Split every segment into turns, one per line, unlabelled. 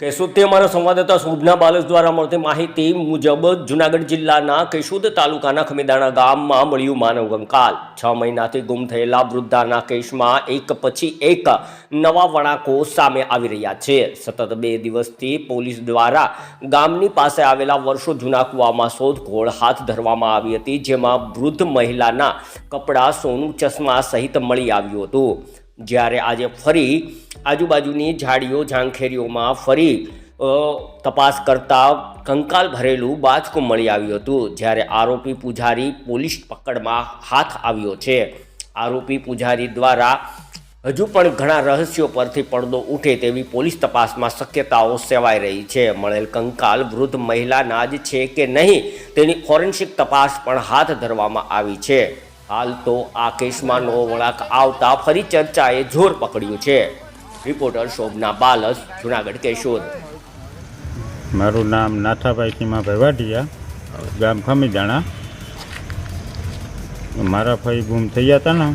કેશોદથી અમારા સંવાદદાતા શોભના બાલસ દ્વારા મળતી માહિતી મુજબ જુનાગઢ જિલ્લાના કેશોદ તાલુકાના ખમીદાણા ગામમાં મળ્યું માનવ કંકાલ છ મહિનાથી ગુમ થયેલા વૃદ્ધાના કેસમાં એક પછી એક નવા વણાકો સામે આવી રહ્યા છે. સતત બે દિવસથી પોલીસ દ્વારા ગામની પાસે આવેલા વર્ષો જૂના કૂવામાં શોધખોળ હાથ ધરવામાં આવી હતી, જેમાં વૃદ્ધ મહિલાના કપડાં, સોનું, ચશ્મા સહિત મળી આવ્યું હતું. જ્યારે આજે ફરી આજુબાજુની ઝાડીઓ, ઝાંખેરીઓમાં ફરી તપાસ કરતા કંકાલ ભરેલું બાચકું મળી આવ્યું હતું. જ્યારે આરોપી પૂજારી પોલીસ પકડમાં હાથ આવ્યો છે. આરોપી પૂજારી દ્વારા હજુ પણ ઘણા રહસ્યો પરથી પડદો ઉઠે તેવી પોલીસ તપાસમાં શક્યતાઓ સેવાઈ રહી છે. મળેલ કંકાલ વૃદ્ધ મહિલાના જ છે કે નહીં તેની ફોરેન્સિક તપાસ પણ હાથ ધરવામાં આવી છે. હાલ તો આ કેસમાં નવો વળાંક આવતા ફરી ચર્ચાએ જોર પકડ્યું છે. રિપોર્ટર શોભના બાલસ જુનાગઢ કેશોદ.
મારું નામ નાથાભાઈ સીમાભાઈ વાઢિયા ગામ ખમીદાણા મારા ભાઈ ગુમ થયા હતા ને,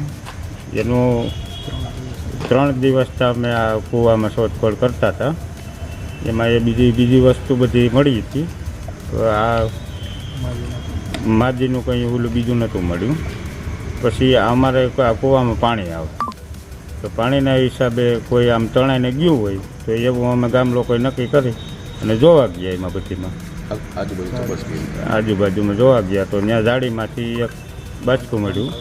એનું ત્રણ દિવસ અમે આ કૂવામાં શોધખોળ કરતા હતા એમાં એ બીજી બીજી વસ્તુ બધી મળી હતી. આ માદીનું કંઈ ઓલું બીજું નહોતું મળ્યું. પછી અમારે કૂવામાં પાણી આવે. તો પાણીના હિસાબે કોઈ આમ તણાઈને ગયું હોય, તો એવું અમે ગામ લોકોએ નક્કી કરી અને જોવા ગયા એમાં
કરી
આજુબાજુમાં જોવા ગયા તો ત્યાં જાળીમાંથી એક બાચકું મળ્યું.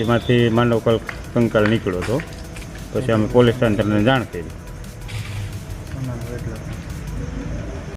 એમાંથી માનવ કલ કંકાલ નીકળ્યો હતો. પછી અમે પોલીસ તંત્રને જાણ કરી.